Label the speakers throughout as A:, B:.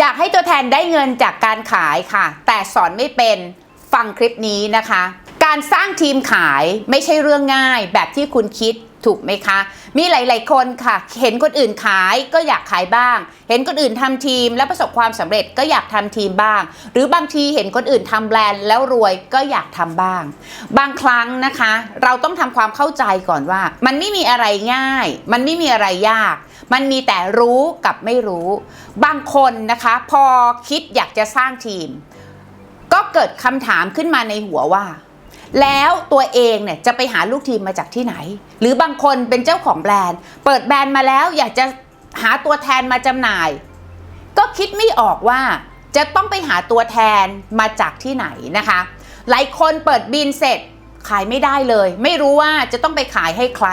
A: อยากให้ตัวแทนได้เงินจากการขายค่ะ แต่สอนไม่เป็นฟังคลิปนี้นะคะ การสร้างทีมขายไม่ใช่เรื่องง่ายแบบที่คุณคิด ถูกไหมคะ มีหลาย ๆ คนค่ะ เห็นคนอื่นขายก็อยากขายบ้าง เห็นคนอื่นทำทีม แล้วประสบความสำเร็จก็อยากทำทีมบ้าง หรือบางทีเห็นคนอื่นทำแบรนด์แล้วรวยก็อยากทำบ้าง บางครั้งนะคะ เราต้องทำความเข้าใจก่อนว่า มันไม่มีอะไรง่าย มันไม่มีอะไรยาก มันมีแต่รู้กับไม่รู้ บางคนนะคะ พอคิดอยากจะสร้างทีม ก็เกิดคำถามขึ้นมาในหัวว่า แล้วตัวเองเนี่ยจะไปหาลูกทีมมาจากที่ไหน หรือบางคนเป็นเจ้าของแบรนด์ เปิดแบรนด์มาแล้วอยากจะหาตัวแทนมาจำหน่าย ก็คิดไม่ออกว่าจะต้องไปหาตัวแทนมาจากที่ไหนนะคะ หลายคนเปิดบินเสร็จขายไม่ได้เลย ไม่รู้ว่าจะต้องไปขายให้ใคร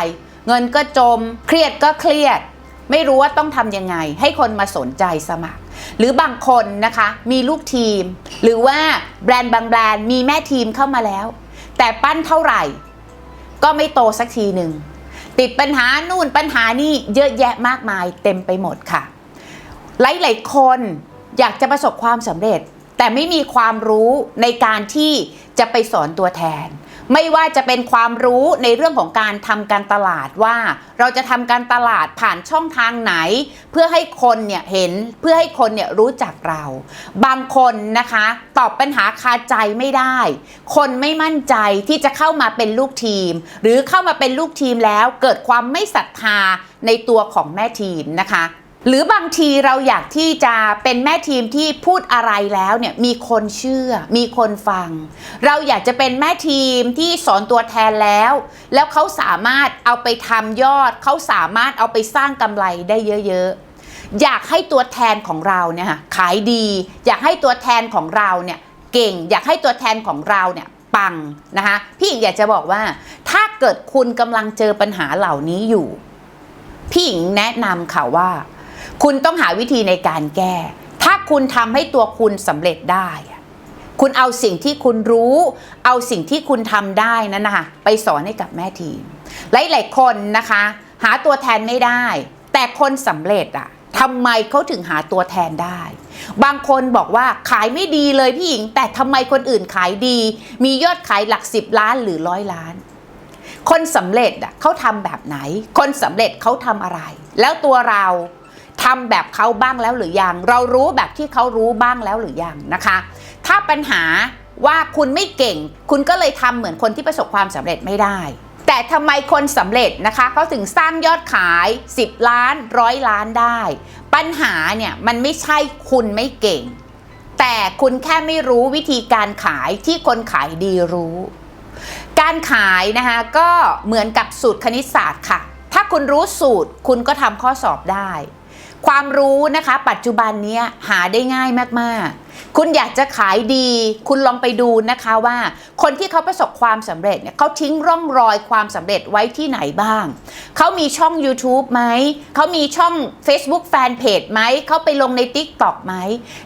A: เงินก็จม เครียดก็เครียด ไม่รู้ว่าต้องทำยังไง ให้คนมาสนใจสมัคร หรือบางคนนะคะมีลูกทีม หรือว่าแบรนด์บางแบรนด์มีแม่ทีมเข้ามาแล้ว แต่ปั้นเท่าไหร่ ก็ไม่โตสักทีหนึ่งติดปัญหานู่นปัญหานี่เยอะแยะมากมายเต็มไปหมดค่ะ หลายๆคนอยากจะประสบความสำเร็จ แต่ไม่มีความรู้ในการที่จะไปสอนตัวแทน ไม่ว่าจะเป็นความรู้ในเรื่องของการทำการตลาดว่า เราจะทำการตลาดผ่านช่องทางไหน เพื่อให้คนเนี่ยเห็นเพื่อให้คนเนี่ยรู้จักเรา บางคนนะคะ ตอบปัญหาคาใจไม่ได้ คนไม่มั่นใจที่จะเข้ามาเป็นลูกทีม หรือเข้ามาเป็นลูกทีมแล้วเกิดความไม่ศรัทธาในตัวของแม่ทีมนะคะ หรือบางทีเราอยากที่จะเป็นแม่ทีมที่พูดอะไรแล้วเนี่ยมีคนเชื่อ มีคนฟัง เราอยากจะเป็นแม่ทีมที่สอนตัวแทนแล้ว แล้วเขาสามารถเอาไปทำยอด เขาสามารถเอาไปสร้างกำไรได้เยอะๆ อยากให้ตัวแทนของเราเนี่ยค่ะขายดี อยากให้ตัวแทนของเราเนี่ยเก่ง อยากให้ตัวแทนของเราเนี่ยปังนะคะพี่หญิงอยากจะบอกว่า ถ้าเกิดคุณกำลังเจอปัญหาเหล่านี้อยู่ พี่หญิงแนะนำค่ะว่า คุณต้องหาวิธีในการแก้ ถ้าคุณทำให้ตัวคุณสำเร็จได้ คุณเอาสิ่งที่คุณรู้ เอาสิ่งที่คุณทำได้นั้นนะคะไปสอนให้กับแม่ทีม หลาย ๆ คนนะคะ หาตัวแทนไม่ได้ แต่คนสำเร็จอะทำไมเขาถึงหาตัวแทนได้ บางคนบอกว่าขายไม่ดีเลยพี่หญิง แต่ทำไมคนอื่นขายดี มียอดขายหลักสิบล้านหรือร้อยล้าน คนสำเร็จอะเขาทำแบบไหน คนสำเร็จเขาทำอะไร แล้วตัวเรา ทำแบบเขาบ้างแล้วหรือยัง เรารู้แบบที่เขารู้บ้างแล้วหรือยังนะคะ ถ้าปัญหาว่าคุณไม่เก่ง คุณก็เลยทำเหมือนคนที่ประสบความสำเร็จไม่ได้แต่ทำไมคนสำเร็จนะคะเขาถึงสร้างยอดขาย 10 ล้านร้อยล้านได้ ปัญหาเนี่ยมันไม่ใช่คุณไม่เก่ง แต่คุณแค่ไม่รู้วิธีการขายที่คนขายดีรู้ การขายนะคะก็เหมือนกับสูตรคณิตศาสตร์ค่ะ ถ้าคุณรู้สูตรคุณก็ทำข้อสอบได้ ความรู้นะคะ ปัจจุบันนี้หาได้ง่ายมากๆ คุณอยากจะขายดี คุณลองไปดูนะคะว่า คนที่เขาประสบความสำเร็จเนี่ยเขาทิ้งร่องรอยความสำเร็จไว้ที่ไหนบ้าง เขามีช่อง YouTube ไหม เขามีช่อง Facebook Fanpage ไหม เขาไปลงใน TikTok ไหม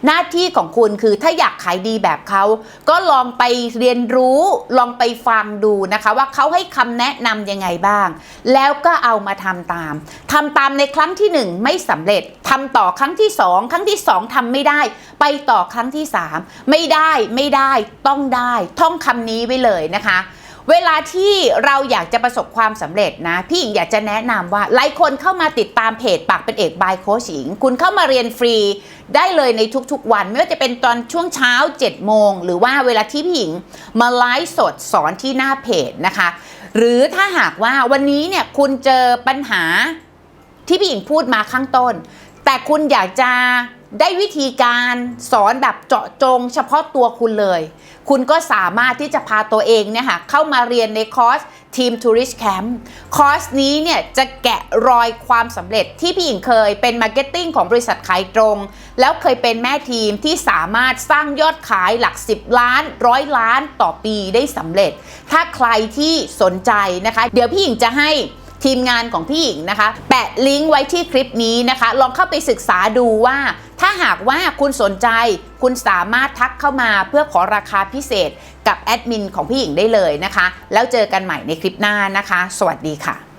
A: หน้าที่ของคุณคือถ้าอยากขายดีแบบเขา ก็ลองไปเรียนรู้ ลองไปฟังดูนะคะ ว่าเขาให้คำแนะนำยังไงบ้าง แล้วก็เอามาทำตามทำตามในครั้งที่หนึ่งไม่สำเร็จทำต่อครั้งที่สองครั้งที่สองทำไม่ได้ ไปต่อครั้งที่สามไม่ได้ไม่ได้ต้องได้ท่องคำนี้ไว้เลยนะคะ เวลาที่เราอยากจะประสบความสำเร็จนะ พี่หญิงอยากจะแนะนำว่าหลายคนเข้ามาติดตามเพจปากเป็นเอกบายโคชหญิง คุณเข้ามาเรียนฟรีได้เลยในทุกๆวัน ไม่ว่าจะเป็นตอนช่วงเช้า 7 โมง หรือว่าเวลาที่พี่หญิงมาไลฟ์สดสอนที่หน้าเพจนะคะ หรือถ้าหากว่าวันนี้เนี่ยคุณเจอปัญหา ที่พี่หญิงพูดมาข้างต้น แต่คุณอยากจะได้วิธีการสอนแบบเจาะจง เฉพาะตัวคุณเลย คุณก็สามารถที่จะพาตัวเองเนี่ยค่ะเข้ามาเรียนในคอร์สทีมทัวริสแคมป์คอร์สนี้เนี่ยจะแกะรอยความสำเร็จที่พี่หญิงเคยเป็นมาร์เก็ตติ้งของบริษัทขายตรง แล้วเคยเป็นแม่ทีมที่สามารถสร้างยอดขายหลัก 10 ล้านร้อยล้านต่อปีได้สำเร็จ ถ้าใครที่สนใจนะคะ เดี๋ยวพี่หญิงจะให้ ทีมงานของพี่หญิงนะคะ แปะลิงก์ไว้ที่คลิปนี้นะคะ ลองเข้าไปศึกษาดูว่า ถ้าหากว่าคุณสนใจ คุณสามารถทักเข้ามาเพื่อขอราคาพิเศษกับแอดมินของพี่หญิงได้เลยนะคะ แล้วเจอกันใหม่ในคลิปหน้านะคะ สวัสดีค่ะ